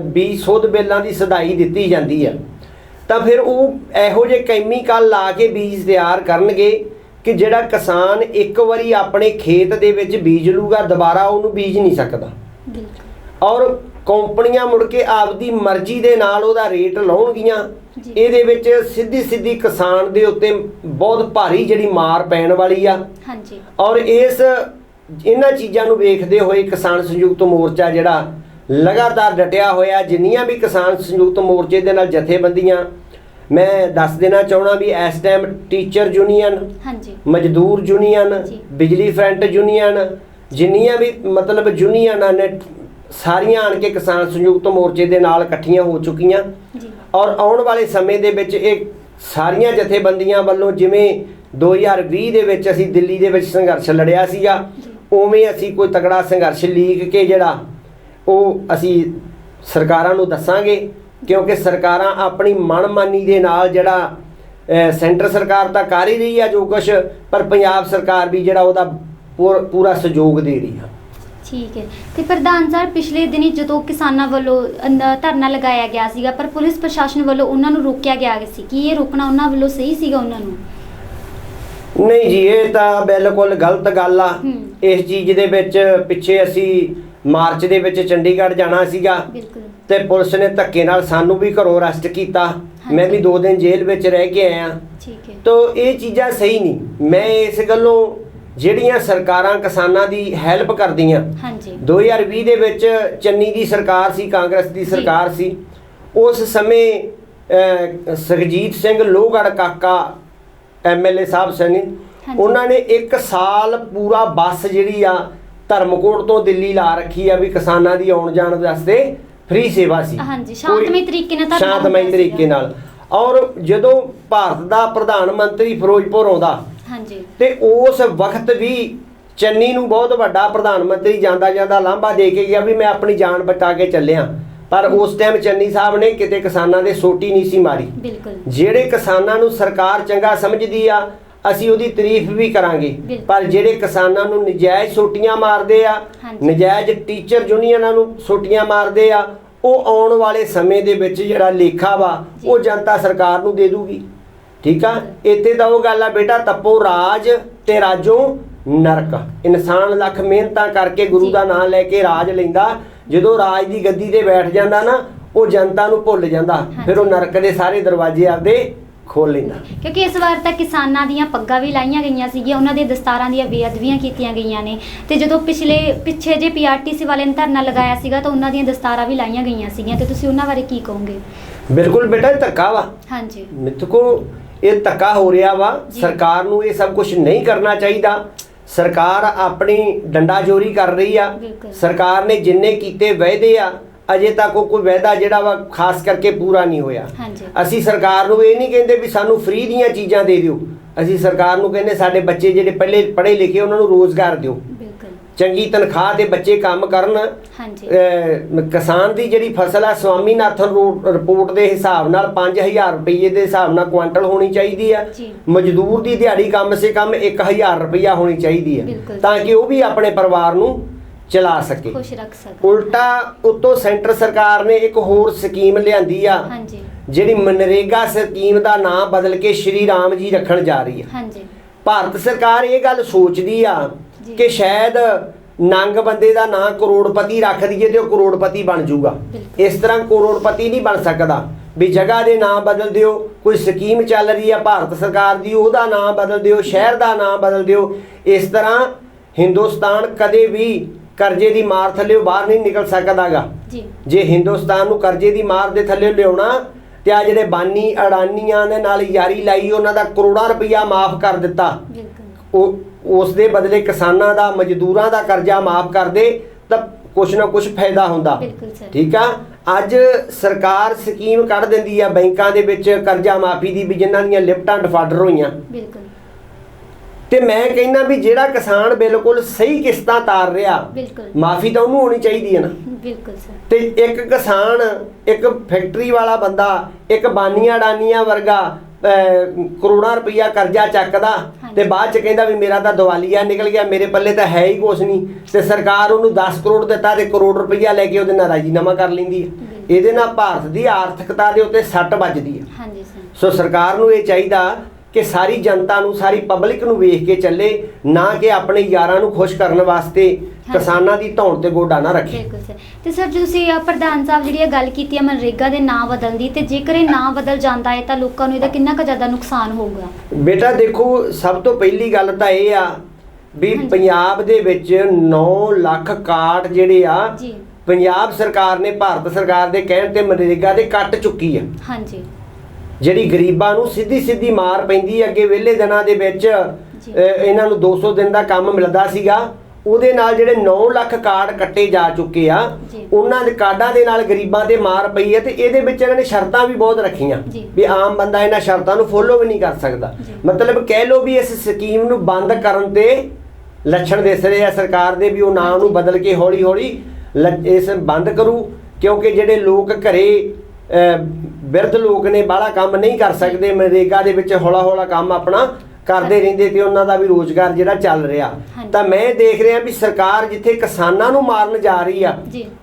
ਬੀਜ ਸੋਧ ਬਿੱਲਾਂ ਦੀ ਸਦਾਈ ਦਿੱਤੀ ਜਾਂਦੀ ਆ ਤਾਂ ਫਿਰ ਉਹ ਇਹੋ ਜਿਹੇ ਕੈਮੀਕਲ ਲਾ ਕੇ ਬੀਜ ਤਿਆਰ ਕਰਨਗੇ ਕਿ ਜਿਹੜਾ ਕਿਸਾਨ ਇੱਕ ਵਾਰੀ ਆਪਣੇ ਖੇਤ ਦੇ ਵਿੱਚ ਬੀਜ ਲੂਗਾ ਦੁਬਾਰਾ ਉਹਨੂੰ ਬੀਜ ਨਹੀਂ ਸਕਦਾ। ਬਿਲਕੁਲ। ਔਰ ਕੰਪਨੀਆਂ ਮੁੜ ਕੇ ਆਪਦੀ ਮਰਜ਼ੀ ਦੇ ਨਾਲ ਉਹਦਾ ਰੇਟ ਲਾਉਣਗੀਆਂ। ਇਹਦੇ ਵਿੱਚ ਸਿੱਧੀ ਸਿੱਧੀ ਕਿਸਾਨ ਦੇ ਉੱਤੇ ਬਹੁਤ ਭਾਰੀ ਜਿਹੜੀ ਮਾਰ ਪੈਣ ਵਾਲੀ ਆ। ਹਾਂਜੀ। ਔਰ ਇਸ ਇਹਨਾਂ ਚੀਜ਼ਾਂ ਨੂੰ ਵੇਖਦੇ ਹੋਏ ਕਿਸਾਨ ਸੰਯੁਕਤ ਮੋਰਚਾ ਜਿਹੜਾ ਲਗਾਤਾਰ ਡਟਿਆ ਹੋਇਆ ਜਿੰਨੀਆਂ ਵੀ ਕਿਸਾਨ ਸੰਯੁਕਤ ਮੋਰਚੇ ਦੇ ਨਾਲ ਜਥੇਬੰਦੀਆਂ ਮੈਂ ਦੱਸ ਦੇਣਾ ਚਾਹਣਾ ਵੀ ਇਸ ਟਾਈਮ ਟੀਚਰ ਯੂਨੀਅਨ ਹਾਂਜੀ ਮਜ਼ਦੂਰ ਯੂਨੀਅਨ। ਬਿਜਲੀ ਫਰੰਟ ਯੂਨੀਅਨ ਜਿੰਨੀਆਂ ਵੀ ਮਤਲਬ ਯੂਨੀਅਨਾਂ ਨੇ ਸਾਰੀਆਂ ਆਣ ਕੇ ਕਿਸਾਨ ਸੰਯੁਕਤ ਮੋਰਚੇ ਦੇ ਨਾਲ ਇਕੱਠੀਆਂ ਹੋ ਚੁੱਕੀਆਂ ਜੀ ਔਰ ਆਉਣ ਵਾਲੇ ਸਮੇਂ ਦੇ ਵਿੱਚ ਇਹ ਸਾਰੀਆਂ ਜਥੇਬੰਦੀਆਂ ਵੱਲੋਂ ਜਿਵੇਂ 2020 ਦੇ ਵਿੱਚ ਅਸੀਂ ਦਿੱਲੀ ਦੇ ਵਿੱਚ ਸੰਘਰਸ਼ ਲੜਿਆ ਸੀਗਾ। ਉਵੇਂ ਅਸੀਂ ਕੋਈ ਤਕੜਾ ਸੰਘਰਸ਼ ਲੀਕ ਕੇ ਜਿਹੜਾ ਉਹ ਅਸੀਂ ਸਰਕਾਰਾਂ ਨੂੰ ਦੱਸਾਂਗੇ ਕਿਉਂਕਿ ਸਰਕਾਰਾਂ ਆਪਣੀ ਮਨਮਾਨੀ ਦੇ ਨਾਲ ਜਿਹੜਾ ਸੈਂਟਰ ਸਰਕਾਰ ਤਾਂ ਕਰ ਹੀ ਰਹੀ ਆ ਜੋ ਕੁਛ ਪਰ ਪੰਜਾਬ ਸਰਕਾਰ ਵੀ ਜਿਹੜਾ ਉਹਦਾ ਪੂਰ- ਸਹਿਯੋਗ ਦੇ ਰਹੀ ਆ। ਠੀਕ ਹੈ। ਤੇ ਪ੍ਰਧਾਨ ਸਾਹਿਬ ਪਿਛਲੇ ਦਿਨੀ ਜਦੋਂ ਕਿਸਾਨਾਂ ਵੱਲੋਂ ਧਰਨਾ ਲਗਾਇਆ ਗਿਆ ਸੀਗਾ ਪਰ ਪੁਲਿਸ ਪ੍ਰਸ਼ਾਸਨ ਵੱਲੋਂ ਉਹਨਾਂ ਨੂੰ ਰੋਕਿਆ ਗਿਆ ਸੀ ਕੀ ਇਹ ਰੋਕਣਾ ਉਹਨਾਂ ਵੱਲੋਂ ਸਹੀ ਸੀਗਾ ਉਹਨਾਂ ਨੂੰ? ਨਹੀਂ ਜੀ ਇਹ ਤਾਂ ਬਿਲਕੁਲ ਗਲਤ ਗੱਲ ਆ। ਇਸ ਚੀਜ਼ ਦੇ ਵਿੱਚ ਪਿੱਛੇ ਅਸੀਂ ਮਾਰਚ ਦੇ ਵਿੱਚ ਚੰਡੀਗੜ੍ਹ ਜਾਣਾ ਸੀਗਾ ਬਿਲਕੁਲ। ਤੇ ਪੁਲਿਸ ਨੇ ਧੱਕੇ ਨਾਲ ਸਾਨੂੰ ਵੀ ਘਰੋਂ ਅਰੈਸਟ ਕੀਤਾ। ਮੈਂ ਵੀ 2 ਦਿਨ ਜੇਲ੍ਹ ਵਿੱਚ ਰਹਿ ਕੇ ਆਇਆ। ਠੀਕ ਹੈ। ਤੋ ਇਹ ਚੀਜ਼ਾਂ ਸਹੀ ਨਹੀਂ। ਮੈਂ ਇਸ ਗੱਲੋਂ ਜਿਹੜੀਆਂ ਸਰਕਾਰਾਂ ਕਿਸਾਨਾਂ ਦੀ ਹੈਲਪ ਕਰਦੀਆਂ। ਹਾਂਜੀ। 2020 ਦੇ ਵਿੱਚ ਚੰਨੀ ਦੀ ਸਰਕਾਰ ਸੀ ਕਾਂਗਰਸ ਦੀ ਸਰਕਾਰ ਸੀ। ਉਸ ਸਮੇਂ ਅਹ, ਸੁਖਜੀਤ ਸਿੰਘ ਲੋਹਗੜ੍ਹ ਕਾਕਾ ਐਮਐਲਏ ਸਾਹਿਬ ਸਨ। ਉਹਨਾਂ ਨੇ 1 ਸਾਲ ਪੂਰਾ ਬੱਸ ਜਿਹੜੀ ਆ ਧਰਮਕੋਟ ਤੋਂ ਦਿੱਲੀ ਲਾ ਰੱਖੀ ਆ ਵੀ ਕਿਸਾਨਾਂ ਦੀ ਆਉਣ ਜਾਣ ਵਾਸਤੇ ਫ੍ਰੀ ਸੇਵਾ ਸੀ। ਹਾਂਜੀ, ਸ਼ਾਂਤਮਈ ਤਰੀਕੇ ਸ਼ਾਂਤਮਈ। ਨਾਲ। ਔਰ ਜਦੋਂ ਭਾਰਤ ਦਾ ਪ੍ਰਧਾਨ ਮੰਤਰੀ ਫਿਰੋਜ਼ਪੁਰ ਆਉਂਦਾ ਹਾਂਜੀ। ਤੇ ਉਸ ਵਕਤ ਵੀ ਚੰਨੀ ਨੂੰ ਬਹੁਤ ਵੱਡਾ ਪ੍ਰਧਾਨ ਮੰਤਰੀ ਜਾਂਦਾ ਜਾਂਦਾ ਲਾਂਭਾ ਦੇ ਕੇ ਗਿਆ ਵੀ ਮੈਂ ਆਪਣੀ ਜਾਨ ਬਚਾ ਕੇ ਚੱਲਿਆ। ਪਰ ਉਸ ਟਾਈਮ ਚੰਨੀ ਸਾਹਿਬ ਨੇ ਕਿਤੇ ਕਿਸਾਨਾਂ ਦੇ ਸੋਟੀ ਨਹੀਂ ਸੀ ਮਾਰੀ। ਬਿਲਕੁਲ। ਜਿਹੜੇ ਕਿਸਾਨਾਂ ਨੂੰ ਸਰਕਾਰ ਚੰਗਾ ਸਮਝਦੀ ਆ ਅਸੀਂ ਉਹਦੀ ਤਾਰੀਫ ਵੀ ਕਰਾਂਗੇ। ਪਰ ਜਿਹੜੇ ਕਿਸਾਨਾਂ ਨੂੰ ਨਜਾਇਜ਼ ਸੋਟੀਆਂ ਮਾਰਦੇ ਆ। ਨਜਾਇਜ਼ ਟੀਚਰ ਯੂਨੀਅਨਾਂ ਨੂੰ ਸੋਟੀਆਂ ਮਾਰਦੇ ਆ ਉਹ ਆਉਣ ਵਾਲੇ ਸਮੇਂ ਦੇ ਵਿੱਚ ਜਿਹੜਾ ਲੇਖਾ ਵਾ। ਉਹ ਜਨਤਾ ਸਰਕਾਰ ਨੂੰ ਦੇ ਦੂਗੀ ਠੀਕ ਆ ਇੱਥੇ ਤਾਂ ਉਹ ਗੱਲ ਆ ਬੇਟਾ ਤਪੋ ਰਾਜ ਤੇ ਰਾਜੋ ਨਰਕ ਇਨਸਾਨ ਲੱਖ ਮਿਹਨਤਾਂ ਕਰਕੇ ਗੁਰੂ। ਦਾ ਨਾਮ ਲੈ ਕੇ ਰਾਜ ਲੈਂਦਾ ਜਦੋਂ ਰਾਜ ਦੀ ਗੱਦੀ ਤੇ ਬੈਠ ਜਾਂਦਾ ਨਾ ਉਹ ਜਨਤਾ ਨੂੰ ਭੁੱਲ ਜਾਂਦਾ ਫਿਰ ਉਹ। ਨਰਕ ਦੇ ਸਾਰੇ ਦਰਵਾਜ਼ੇ ਆਪਦੇ ਖੋਲ ਕਿਉਂਕਿ ਇਸ ਵਾਰ ਤਾਂ ਕਿਸਾਨਾਂ ਦੀਆਂ ਪੱਗਾਂ ਵੀ ਲਾਈਆਂ ਗਈਆਂ ਸੀਗੀਆਂ ਉਹਨਾਂ ਦੇ ਦਸਤਾਰਾਂ ਦੀਆਂ ਬੇਅਦਬੀਆਂ ਕੀਤੀਆਂ ਗਈਆਂ ਨੇ। ਤੇ ਜਦੋਂ ਪਿਛਲੇ ਪਿੱਛੇ ਜੇ ਪੀਆਰਟੀਸੀ ਵਾਲੇ ਨੇ ਧਰਨਾ ਲਗਾਇਆ ਸੀਗਾ ਤਾਂ ਉਹਨਾਂ ਦੀਆਂ ਦਸਤਾਰਾਂ ਵੀ ਲਾਈਆਂ ਗਈਆਂ ਸੀਗੀਆਂ। ਤੇ ਤੁਸੀਂ ਉਹਨਾਂ ਬਾਰੇ ਕੀ ਕਹੋਗੇ? ਬਿਲਕੁਲ ਬੇਟਾ ਇਹ ਧੱਕਾ ਵਾ। ਹਾਂਜੀ। ਮਿੱਥਕੋ ਇਹ ਧੱਕਾ ਹੋ ਰਿਹਾ ਵਾ। ਜੀ। ਸਰਕਾਰ ਨੂੰ ਇਹ ਸਭ ਕੁਝ ਨਹੀਂ ਕਰਨਾ ਚਾਹੀਦਾ। ਸਰਕਾਰ ਆਪਣੀ ਡੰਡਾਜੋਰੀ ਕਰ ਰਹੀ ਆ। ਬਿਲਕੁਲ। ਸਰਕਾਰ ਨੇ ਜਿੰਨੇ ਕੀਤੇ ਵਾਅਦੇ ਆ ਅਜੇ ਤੱਕ ਉਹ ਕੋਈ ਵਾਅਦਾ ਜਿਹੜਾ ਵਾ ਖਾਸ ਕਰਕੇ ਪੂਰਾ ਨਹੀਂ ਹੋਇਆ। ਅਸੀਂ ਸਰਕਾਰ ਨੂੰ ਇਹ ਨਹੀਂ ਕਹਿੰਦੇ ਵੀ ਸਾਨੂੰ ਫ੍ਰੀ ਦੀਆਂ ਚੀਜ਼ਾਂ ਦੇ ਦਿਓ। ਅਸੀਂ ਸਰਕਾਰ ਨੂੰ ਕਹਿੰਦੇ ਸਾਡੇ ਬੱਚੇ ਜਿਹੜੇ ਪਹਿਲੇ ਪੜ੍ਹੇ ਲਿਖੇ ਉਹਨਾਂ ਨੂੰ ਰੋਜ਼ਗਾਰ ਦਿਓ। ਚੰਗੀ ਤਨਖਾਹ ਤੇ ਬੱਚੇ ਕੰਮ ਕਰਨ। ਹਾਂਜੀ। ਕਿਸਾਨ ਦੀ ਜਿਹੜੀ ਫਸਲ ਆ ਸਵਾਮੀਨਾਥਨ ਰਿਪੋਰਟ ਦੇ ਹਿਸਾਬ ਨਾਲ 5000 ਰੁਪਏ ਦੇ ਹਿਸਾਬ ਨਾਲ ਕੁਆਂਟਲ ਹੋਣੀ ਚਾਹੀਦੀ ਆ। ਮਜ਼ਦੂਰ ਦੀ ਦਿਹਾੜੀ ਕਮ ਸੇ ਕਮ 1000 ਰੁਪਇਆ ਹੋਣੀ ਚਾਹੀਦੀ। ਹੈ ਤਾਂ ਕਿ ਉਹ ਵੀ ਆਪਣੇ ਪਰਿਵਾਰ ਨੂੰ ਚਲਾ ਸਕੇ। ਖੁਸ਼ ਰੱਖ ਸਕਣ। ਉਲਟਾ ਉਤੋਂ ਸੈਂਟਰ ਸਰਕਾਰ ਨੇ ਇੱਕ ਹੋਰ ਸਕੀਮ ਲਿਆਂਦੀ ਆ ਹਾਂਜੀ। ਜਿਹੜੀ ਮਨਰੇਗਾ ਸਕੀਮ ਦਾ ਨਾਮ ਬਦਲ ਕੇ ਸ਼੍ਰੀ ਰਾਮ ਜੀ ਰੱਖਣ ਜਾ ਰਹੀ ਆ। ਹਾਂਜੀ। ਭਾਰਤ ਸਰਕਾਰ ਇਹ ਗੱਲ ਸੋਚਦੀ ਆ। ਕਿ ਸ਼ਾਇਦ ਨੰਗ ਬੰਦੇ ਦਾ ਨਾਂ ਕਰੋੜਪਤੀ ਰੱਖ ਦਈਏ ਤੇ ਉਹ ਕਰੋੜਪਤੀ ਬਣ ਜਾਊਗਾ। ਇਸ ਤਰ੍ਹਾਂ ਕਰੋੜਪਤੀ ਨਹੀਂ ਬਣ ਸਕਦਾ। ਵੀ ਜਗ੍ਹਾ ਦੇ ਨਾਂ ਬਦਲ ਦਿਓ ਕੋਈ ਸਕੀਮ ਚੱਲ ਰਹੀ ਆ ਭਾਰਤ ਸਰਕਾਰ ਦੀ ਉਹਦਾ ਨਾਂ ਬਦਲ ਦਿਓ ਸ਼ਹਿਰ ਦਾ ਨਾਂ ਬਦਲ ਦਿਓ। ਇਸ ਤਰ੍ਹਾਂ ਹਿੰਦੁਸਤਾਨ ਕਦੇ ਵੀ ਕਰਜ਼ੇ ਦੀ ਮਾਰ ਥੱਲੇ ਬਾਹਰ ਨਹੀਂ ਨਿਕਲ ਸਕਦਾਗਾ। ਜੀ। ਜੇ ਹਿੰਦੁਸਤਾਨ ਨੂੰ ਕਰਜ਼ੇ ਦੀ ਮਾਰ ਦੇ ਥੱਲੇ ਲਿਆਉਣਾ ਤੇ ਆ ਜਿਹੜੇ ਬਾਨੀ ਅਡਾਨੀਆਂ ਨੇ ਨਾਲ ਯਾਰੀ ਲਾਈ ਉਹਨਾਂ ਦਾ ਕਰੋੜਾਂ ਰੁਪਈਆ ਮਾਫ ਕਰ ਦਿੱਤਾ। ਉਹ ਉਸ ਦੇ ਬਦਲੇ ਕਿਸਾਨਾਂ ਦਾ ਮਜ਼ਦੂਰਾਂ ਦਾ ਕਰਜ਼ਾ ਮਾਫ ਕਰ ਦੇ ਤਾਂ ਕੁਛ ਨਾ ਕੁਛ ਫਾਇਦਾ ਹੁੰਦਾ। ਠੀਕ ਆ? ਅੱਜ ਸਰਕਾਰ ਸਕੀਮ ਕੱਢ ਦਿੰਦੀ ਆ ਬੈਂਕਾਂ ਦੇ ਵਿੱਚ ਕਰਜ਼ਾ ਮਾਫੀ ਦੀ ਵੀ ਜਿਨ੍ਹਾਂ ਦੀਆਂ ਲਿਫਟਾਂ ਡਿਫਾਲਟਰ ਹੋਈਆਂ। ਬਿਲਕੁਲ। ਤੇ ਮੈਂ ਕਹਿੰਦਾ ਵੀ ਜਿਹੜਾ ਕਿਸਾਨ ਬਿਲਕੁਲ ਸਹੀ ਕਿਸ਼ਤਾਂ ਤਾਰ ਰਿਹਾ ਬਿਲਕੁਲ। ਮਾਫੀ ਤਾਂ ਉਹਨੂੰ ਹੋਣੀ ਚਾਹੀਦੀ ਹੈ ਨਾ। ਬਿਲਕੁਲ ਸਰ। ਤੇ ਇੱਕ ਕਿਸਾਨ ਇੱਕ ਫੈਕਟਰੀ ਵਾਲਾ ਬੰਦਾ ਇੱਕ ਬਾਨੀਆਂ ਡਾਨੀਆਂ ਵਰਗਾ ਕਰੋੜਾਂ ਰੁਪਈਆ ਕਰਜ਼ਾ ਚੱਕਦਾ। ਤੇ ਬਾਅਦ ਚ ਕਹਿੰਦਾ ਵੀ ਮੇਰਾ ਤਾਂ ਦਿਵਾਲੀਆ ਨਿਕਲ ਗਿਆ ਮੇਰੇ ਪੱਲੇ ਤਾਂ ਹੈ ਹੀ ਕੁਛ ਨਹੀਂ ਤੇ ਸਰਕਾਰ ਉਹਨੂੰ 10 ਕਰੋੜ ਦਿੱਤਾ ਤੇ ਕਰੋੜ ਰੁਪਈਆ ਲੈ ਕੇ ਉਹਦੇ ਨਾਲ ਰਾਜੀਨਾਮਾ ਕਰ ਲੈਂਦੀ ਹੈ। ਇਹਦੇ ਨਾਲ ਭਾਰਤ ਦੀ ਆਰਥਿਕਤਾ ਦੇ ਉੱਤੇ ਸੱਟ ਵੱਜਦੀ ਹੈ। ਹਾਂਜੀ ਸਰ। ਸੋ ਸਰਕਾਰ ਨੂੰ ਇਹ ਚਾਹੀਦਾ ਕਿ ਸਾਰੀ ਜਨਤਾ ਨੂੰ ਸਾਰੀ ਪਬਲਿਕ ਨੂੰ ਵੇਖ ਕੇ ਚੱਲੇ ਨਾ ਕਿ ਆਪਣੇ ਯਾਰਾਂ ਨੂੰ ਖੁਸ਼ ਕਰਨ ਵਾਸਤੇ ਕਿਸਾਨਾਂ ਦੀ ਧੌਣ ਤੇ ਗੋਡਾ ਨਾ ਰੱਖੇ। ਬਿਲਕੁਲ ਸਰ। ਤੇ ਸਰ ਜੇ ਤੁਸੀਂ ਅ, ਪ੍ਰਧਾਨ ਸਾਹਿਬ ਜਿਹੜੀ ਇਹ ਗੱਲ ਕੀਤੀ ਹੈ ਮਨਰੇਗਾ ਦੇ ਨਾਂ ਬਦਲਣ ਦੀ ਤੇ ਜੇਕਰ ਇਹ ਨਾਂ ਬਦਲ ਜਾਂਦਾ ਹੈ ਤਾਂ ਲੋਕਾਂ ਨੂੰ ਇਹਦਾ ਕਿੰਨਾ ਕੁ ਜ਼ਿਆਦਾ ਨੁਕਸਾਨ ਹੋਊਗਾ? ਬੇਟਾ ਦੇਖੋ ਸਭ ਤੋਂ ਪਹਿਲੀ ਗੱਲ ਤਾਂ ਇਹ ਆ ਵੀ ਹਾਂਜੀ। ਪੰਜਾਬ ਦੇ ਵਿੱਚ 9 ਲੱਖ ਕਾਰਡ ਜਿਹੜੇ ਆ ਜੀ। ਪੰਜਾਬ ਸਰਕਾਰ ਨੇ ਭਾਰਤ ਸਰਕਾਰ ਦੇ ਕਹਿਣ ਤੇ ਮਨਰੇਗਾ ਦੇ ਕੱਟ ਚੁੱਕੀ ਆ। ਹਾਂਜੀ। ਜਿਹੜੀ ਗਰੀਬਾਂ ਨੂੰ ਸਿੱਧੀ ਸਿੱਧੀ ਮਾਰ ਪੈਂਦੀ ਹੈ। ਅੱਗੇ ਵਿਹਲੇ ਦਿਨਾਂ ਦੇ ਵਿੱਚ ਇਹਨਾਂ ਨੂੰ 200 ਦਿਨ ਦਾ ਕੰਮ ਮਿਲਦਾ ਸੀਗਾ ਉਹਦੇ ਨਾਲ ਜਿਹੜੇ 9 ਲੱਖ ਕਾਰਡ ਕੱਟੇ ਜਾ ਚੁੱਕੇ ਆ। ਉਹਨਾਂ ਦੇ ਕਾਰਡਾਂ ਦੇ ਨਾਲ ਗਰੀਬਾਂ ਤੇ ਮਾਰ ਪਈ ਹੈ ਤੇ ਇਹਦੇ ਵਿੱਚ ਇਹਨਾਂ ਨੇ ਸ਼ਰਤਾਂ ਵੀ ਬਹੁਤ ਰੱਖੀਆਂ। ਵੀ ਆਮ ਬੰਦਾ ਇਹਨਾਂ ਸ਼ਰਤਾਂ ਨੂੰ ਫੋਲੋ ਵੀ ਨਹੀਂ ਕਰ ਸਕਦਾ। ਮਤਲਬ ਕਹਿ ਲਓ ਵੀ ਇਸ ਸਕੀਮ ਨੂੰ ਬੰਦ ਕਰਨ ਦੇ ਲੱਛਣ ਦਿਸ ਰਹੇ ਆ ਸਰਕਾਰ ਦੇ ਵੀ ਉਹ ਨਾਂ ਨੂੰ ਬਦਲ ਕੇ ਹੌਲੀ ਹੌਲੀ ਲ- ਇਸ ਬੰਦ ਕਰੂ ਕਿਉਂਕਿ ਜਿਹੜੇ ਲੋਕ ਘਰੇ ਬਿਰਧ ਲੋਕ ਨੇ ਬਾਹਲਾ ਕੰਮ ਨਹੀਂ ਕਰ ਸਕਦੇ ਮਨਰੇਗਾ ਦੇ ਵਿੱਚ ਹੌਲਾ ਹੌਲਾ ਕੰਮ ਆਪਣਾ ਕਰਦੇ ਰਹਿੰਦੇ ਤੇ ਉਹਨਾਂ ਦਾ ਵੀ ਰੋਜ਼ਗਾਰ ਜਿਹੜਾ ਚੱਲ ਰਿਹਾ। ਤਾਂ ਮੈਂ ਦੇਖ ਰਿਹਾ ਵੀ ਸਰਕਾਰ ਜਿੱਥੇ ਕਿਸਾਨਾਂ ਨੂੰ ਮਾਰਨ ਜਾ ਰਹੀ ਆ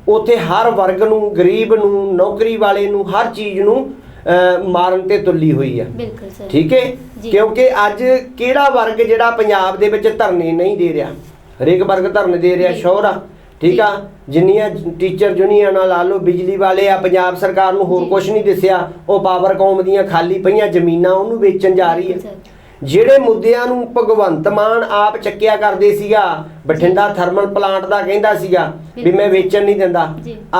ਉਥੇ ਹਰ ਵਰਗ ਨੂੰ ਗਰੀਬ ਨੂੰ ਨੌਕਰੀ ਵਾਲੇ ਨੂੰ ਹਰ ਚੀਜ਼ ਨੂੰ ਮਾਰਨ ਤੇ ਤੁੱਲੀ ਹੋਈ ਆ। ਬਿਲਕੁਲ ਸਰ। ਠੀਕ ਹੈ। ਕਿਉਂਕਿ ਅੱਜ ਕਿਹੜਾ ਵਰਗ ਜਿਹੜਾ ਪੰਜਾਬ ਦੇ ਵਿੱਚ ਧਰਨੇ ਨਹੀਂ ਦੇ ਰਿਹਾ? ਹਰੇਕ ਵਰਗ ਧਰਨੇ ਦੇ ਰਿਹਾ ਜੀ। ਸ਼ੋਹਰਾ। ਠੀਕ ਆ? ਜਿੰਨੀਆਂ ਟੀਚਰ ਯੂਨੀਅਨਾਂ ਲਾ ਲਓ ਬਿਜਲੀ ਵਾਲੇ ਆ ਪੰਜਾਬ ਸਰਕਾਰ ਨੂੰ ਹੋਰ। ਕੁਝ ਨਹੀਂ ਦਿਸਿਆ। ਉਹ ਪਾਵਰ ਕੌਮ ਦੀਆਂ ਖਾਲੀ ਪਈਆਂ ਜ਼ਮੀਨਾਂ ਉਹਨੂੰ ਵੇਚਣ ਜਾ ਰਹੀ ਹੈ। ਜਿਹੜੇ ਮੁੱਦਿਆਂ ਨੂੰ ਭਗਵੰਤ ਮਾਨ ਆਪ ਚੱਕਿਆ ਕਰਦੇ ਸੀਗਾ ਬਠਿੰਡਾ ਥਰਮਲ ਪਲਾਂਟ ਦਾ ਕਹਿੰਦਾ ਸੀਗਾ ਵੀ ਮੈਂ ਵੇਚਣ ਨਹੀਂ ਦਿੰਦਾ।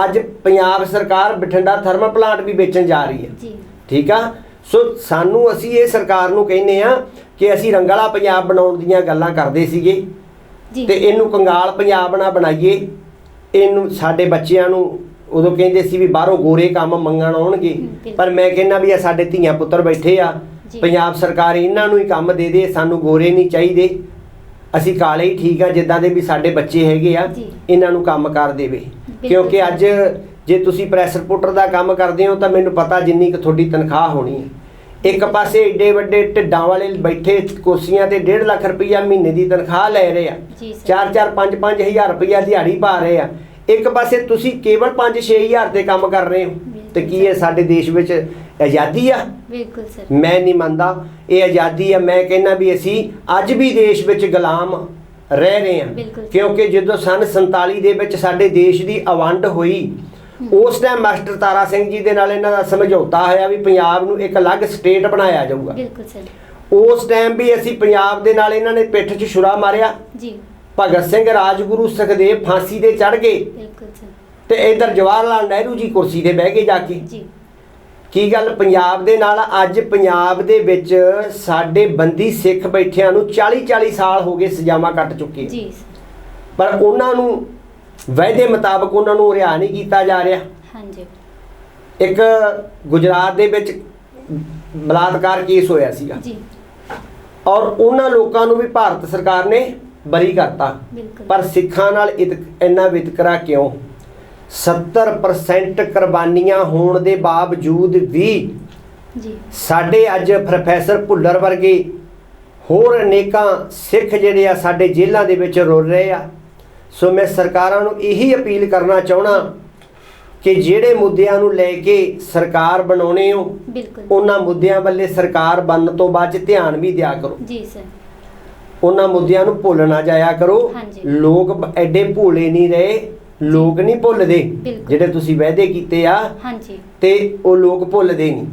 ਅੱਜ ਪੰਜਾਬ ਸਰਕਾਰ ਬਠਿੰਡਾ ਥਰਮਲ ਪਲਾਂਟ ਵੀ ਵੇਚਣ ਜਾ ਰਹੀ ਹੈ। ਠੀਕ ਆ? ਸੋ ਸਾਨੂੰ ਅਸੀਂ ਇਹ ਸਰਕਾਰ ਨੂੰ ਕਹਿੰਦੇ ਆ ਕਿ ਅਸੀਂ ਰੰਗਲਾ ਪੰਜਾਬ ਬਣਾਉਣ ਦੀਆਂ ਗੱਲਾਂ ਕਰਦੇ ਸੀਗੇ। ਤੇ ਇਹਨੂੰ ਕੰਗਾਲ ਪੰਜਾਬ ਨਾ ਬਣਾਈਏ ਇਹਨੂੰ ਸਾਡੇ ਬੱਚਿਆਂ ਨੂੰ ਉਦੋਂ ਕਹਿੰਦੇ ਸੀ ਵੀ ਬਾਹਰੋਂ ਗੋਰੇ ਕੰਮ ਮੰਗਣ ਆਉਣਗੇ। ਪਰ ਮੈਂ ਕਹਿੰਦਾ ਵੀ ਇਹ ਸਾਡੇ ਧੀਆਂ ਪੁੱਤਰ ਬੈਠੇ ਆ। ਪੰਜਾਬ ਸਰਕਾਰ ਇਹਨਾਂ ਨੂੰ ਹੀ ਕੰਮ ਦੇ ਦੇ ਸਾਨੂੰ ਗੋਰੇ ਨਹੀਂ ਚਾਹੀਦੇ ਅਸੀਂ ਕਾਲੇ ਹੀ ਠੀਕ ਆ ਜਿੱਦਾਂ ਦੇ ਵੀ ਸਾਡੇ ਬੱਚੇ ਹੈਗੇ ਆ। ਇਹਨਾਂ ਨੂੰ ਕੰਮ ਕਰ ਦੇਵੇ ਕਿਉਂਕਿ। ਅੱਜ ਜੇ ਤੁਸੀਂ ਪ੍ਰੈਸ ਰਿਪੋਰਟਰ ਦਾ ਕੰਮ ਕਰਦੇ ਹੋ ਤਾਂ ਮੈਨੂੰ ਪਤਾ ਜਿੰਨੀ ਕੁ ਤੁਹਾਡੀ ਤਨਖਾਹ ਹੋਣੀ ਹੈ ਇੱਕ ਪਾਸੇ ਏਡੇ ਵੱਡੇ ਢਿੱਡਾਂ ਵਾਲੇ ਬੈਠੇ ਕੁਰਸੀਆਂ ਤੇ 1.5 ਲੱਖ ਰੁਪਈਆ ਮਹੀਨੇ ਦੀ ਤਨਖਾਹ ਲੈ ਰਹੇ ਆ। ਜੀ ਸਰ। 4-4 5-5 ਹਜ਼ਾਰ ਰੁਪਈਆ ਦਿਹਾੜੀ ਪਾ ਰਹੇ ਆ। ਇੱਕ ਪਾਸੇ ਤੁਸੀਂ ਕੇਵਲ 5-6 ਹਜ਼ਾਰ ਤੇ ਕੰਮ ਕਰ ਰਹੇ ਹੋ। ਤੇ ਕੀ ਇਹ ਸਾਡੇ ਦੇਸ਼ ਵਿੱਚ ਆਜ਼ਾਦੀ ਆ? ਬਿਲਕੁਲ ਸਰ। ਮੈਂ ਨਹੀਂ ਮੰਨਦਾ ਇਹ ਆਜ਼ਾਦੀ ਆ। ਮੈਂ ਕਹਿੰਦਾ ਵੀ ਅਸੀਂ ਅੱਜ ਵੀ ਦੇਸ਼ ਵਿੱਚ ਗੁਲਾਮ ਰਹਿ ਰਹੇ ਹਾਂ। ਕਿਉਂਕਿ ਜਦੋਂ ਸਨ 47 ਦੇ ਵਿੱਚ ਸਾਡੇ ਦੇਸ਼ ਦੀ ਅਵੰਡ ਹੋਈ ਉਸ ਟਾਈਮ ਮਾਸਟਰ ਤਾਰਾ ਸਿੰਘ ਜੀ ਦੇ ਨਾਲ ਇਹਨਾਂ ਦਾ ਸਮਝੌਤਾ ਹੋਇਆ ਵੀ ਪੰਜਾਬ ਨੂੰ ਇੱਕ ਅਲੱਗ ਸਟੇਟ ਬਣਾਇਆ ਜਾਊਗਾ। ਬਿਲਕੁਲ ਸਰ। ਉਸ ਟਾਈਮ ਵੀ ਅਸੀਂ ਪੰਜਾਬ ਦੇ ਨਾਲ ਇਹਨਾਂ ਨੇ ਪਿੱਠ 'ਚ ਛੁਰਾ ਮਾਰਿਆ। ਜੀ। ਭਗਤ ਸਿੰਘ ਰਾਜਗੁਰੂ ਸੁਖਦੇਵ ਫਾਂਸੀ ਤੇ ਚੜ ਗਏ। ਬਿਲਕੁਲ ਸਰ। ਤੇ ਇਧਰ ਜਵਾਹਰ ਲਾਲ ਨਹਿਰੂ ਜੀ ਕੁਰਸੀ ਤੇ ਬਹਿ ਕੇ ਜਾ ਕੇ। ਜੀ। ਕੀ ਗੱਲ? ਪੰਜਾਬ ਦੇ ਨਾਲ ਅੱਜ ਪੰਜਾਬ ਦੇ ਵਿੱਚ ਸਾਡੇ ਬੰਦੀ ਸਿੱਖ ਬੈਠਿਆਂ ਨੂੰ 40 40 ਸਾਲ ਹੋ ਗਏ ਸਜ਼ਾਵਾਂ ਕੱਟ ਚੁੱਕੇ ਜੀ ਪਰ ਉਹਨਾਂ ਨੂੰ ਵਾਅਦੇ ਮੁਤਾਬਕ ਉਹਨਾਂ ਨੂੰ ਰਿਹਾ ਨਹੀਂ ਕੀਤਾ ਜਾ ਰਿਹਾ। ਹਾਂਜੀ। ਇੱਕ ਗੁਜਰਾਤ ਦੇ ਵਿੱਚ ਬਲਾਤਕਾਰ ਕੇਸ ਹੋਇਆ ਸੀਗਾ। ਜੀ। ਔਰ ਉਹਨਾਂ ਲੋਕਾਂ ਨੂੰ ਵੀ ਭਾਰਤ ਸਰਕਾਰ ਨੇ ਬਰੀ ਕਰਤਾ। ਪਰ ਸਿੱਖਾਂ ਨਾਲ ਇੰਨਾ ਵਿਤਕਰਾ ਕਿਉਂ? 70% ਕੁਰਬਾਨੀਆਂ ਹੋਣ ਦੇ ਬਾਵਜੂਦ ਵੀ ਜੀ। ਸਾਡੇ ਅੱਜ ਪ੍ਰੋਫੈਸਰ ਭੁੱਲਰ ਵਰਗੇ ਹੋਰ ਅਨੇਕਾਂ ਸਿੱਖ ਜਿਹੜੇ ਆ ਸਾਡੇ ਜੇਲ੍ਹਾਂ ਦੇ ਵਿੱਚ ਰੁਲ ਰਹੇ ਆ। ਸੋ ਮੈਂ ਸਰਕਾਰਾਂ ਨੂੰ ਇਹੀ ਅਪੀਲ ਕਰਨਾ ਚਾਹਣਾ ਕਿ ਜਿਹੜੇ ਮੁੱਦਿਆਂ ਨੂੰ ਲੈ ਕੇ ਸਰਕਾਰ ਬਣਾਉਣੇ ਹੋ ਉਹਨਾਂ ਮੁੱਦਿਆਂ ਵੱਲੇ ਸਰਕਾਰ ਬਣਨ ਤੋਂ ਬਾਅਦ ਧਿਆਨ ਵੀ ਦਿਆ ਕਰੋ। ਜੀ ਸਰ। ਉਹਨਾਂ ਮੁੱਦਿਆਂ ਨੂੰ ਭੁੱਲ ਨਾ ਜਾਇਆ ਕਰੋ। ਲੋਕ ਐਡੇ ਭੋਲੇ ਨਹੀਂ ਰਹੇ ਲੋਕ ਨਹੀਂ ਭੁੱਲਦੇ। ਜਿਹੜੇ ਤੁਸੀਂ ਵਾਅਦੇ ਕੀਤੇ ਆ ਹਾਂਜੀ। ਤੇ ਉਹ ਲੋਕ ਭੁੱਲਦੇ ਨਹੀਂ।